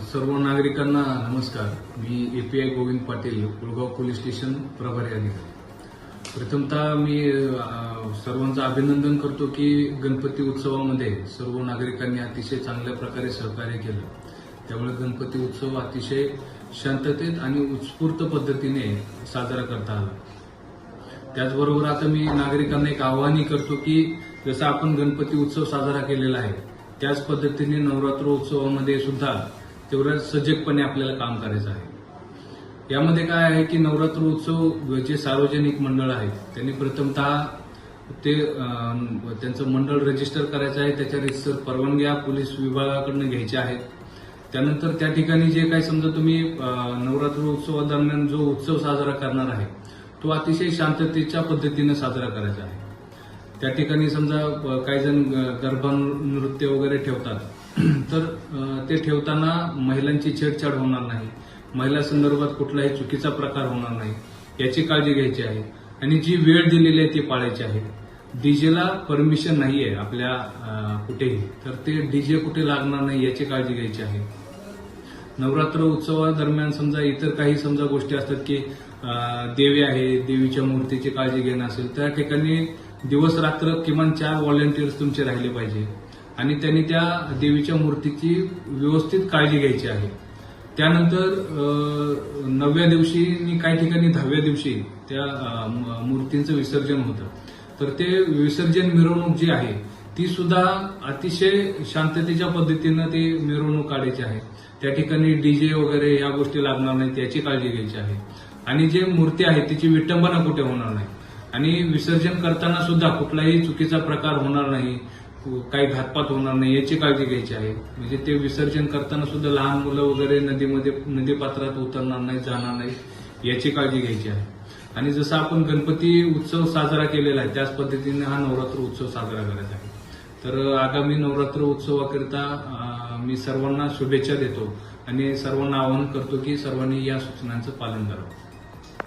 सर्व नागरिकांना नमस्कार. मी API Govind Patil Kulgaon police station प्रभारी अधिकारी. प्रथमतः मी सर्वांचं अभिनंदन करतो की गणपती उत्सवामध्ये सर्व नागरिकांनी अतिशय चांगल्या प्रकारे सहकार्य केलं. त्यामुळे गणपती उत्सव अतिशय शांततेत आणि उत्स्फूर्त पद्धतीने साजरा करता आला. त्याचबरोबर आता मी नागरिकांना एक आव्हानही करतो की जसं आपण गणपती उत्सव साजरा केलेला आहे त्याच पद्धतीने नवरात्र उत्सवामध्ये सुद्धा तेवढं सजगपणे आपल्याला काम करायचं आहे. यामध्ये काय आहे की नवरात्र उत्सव जे सार्वजनिक मंडळ आहेत त्यांनी प्रथमतः ते त्यांचं मंडळ रजिस्टर करायचं आहे. त्याच्या रजिस्टर परवानग्या पोलीस विभागाकडनं घ्यायच्या आहेत. त्यानंतर त्या ठिकाणी जे काही समजा तुम्ही नवरात्र उत्सवादरम्यान जो उत्सव साजरा करणार आहे तो अतिशय शांततेच्या पद्धतीने साजरा करायचा आहे. त्या ठिकाणी समजा काही जण ग- गरबा नृत्य वगैरे ठेवतात. तर ते ठेवताना महिलांची छेडछाड होणार नाही. महिला संदर्भात कुठलाही चुकीचा प्रकार होणार नाही. याची काळजी घ्यायची आहे. आणि जी वेळ दिलेली आहे ती पाळायची आहे. डीजेला परमिशन नाहीये आपल्या कुठेही. तर ते डीजे कुठे लागणार नाही याची काळजी घ्यायची आहे. नवरात्र उत्सवादरम्यान समजा इतर काही समजा गोष्टी असतात की देवी आहे देवीच्या मूर्तीची काळजी घेणं असेल त्या ठिकाणी दिवस रात्र किमान चार व्हॉलेंटियर्स तुमचे राहिले पाहिजे. आणि त्यांनी त्या देवीच्या मूर्तीची व्यवस्थित काळजी घ्यायची आहे. त्यानंतर नवव्या दिवशी आणि काही ठिकाणी दहाव्या दिवशी त्या मूर्तींचं विसर्जन होतं. तर ते विसर्जन मिरवणूक जी आहे ती सुद्धा अतिशय शांततेच्या पद्धतीनं ती मिरवणूक काढायची आहे. त्या ठिकाणी डीजे वगैरे या गोष्टी लागणार नाही त्याची काळजी घ्यायची आहे. आणि जे मूर्ती आहे तिची विटंबना कुठे होणार नाही. आणि विसर्जन करताना सुद्धा कुठलाही चुकीचा प्रकार होणार नाही. काही घातपात होणार नाही याची काळजी घ्यायची आहे. म्हणजे ते विसर्जन करताना सुद्धा लहान मुलं वगैरे नदीमध्ये नदीपात्रात उतरणार नाही जाणार नाही याची काळजी घ्यायची आहे. आणि जसं आपण गणपती उत्सव साजरा केलेला आहे त्याच पद्धतीने हा नवरात्र उत्सव साजरा करायचा आहे. तर आगामी नवरात्र उत्सवाकरिता मी सर्वांना शुभेच्छा देतो आणि सर्वांना आवाहन करतो की सर्वांनी या सूचनांचं पालन करावं.